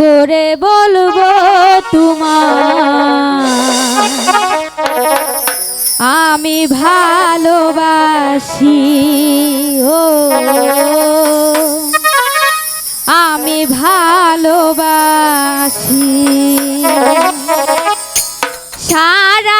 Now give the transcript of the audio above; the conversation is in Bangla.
করে বলব তোমার আমি ভালোবাসি ও। আমি ভালোবাসি। সারা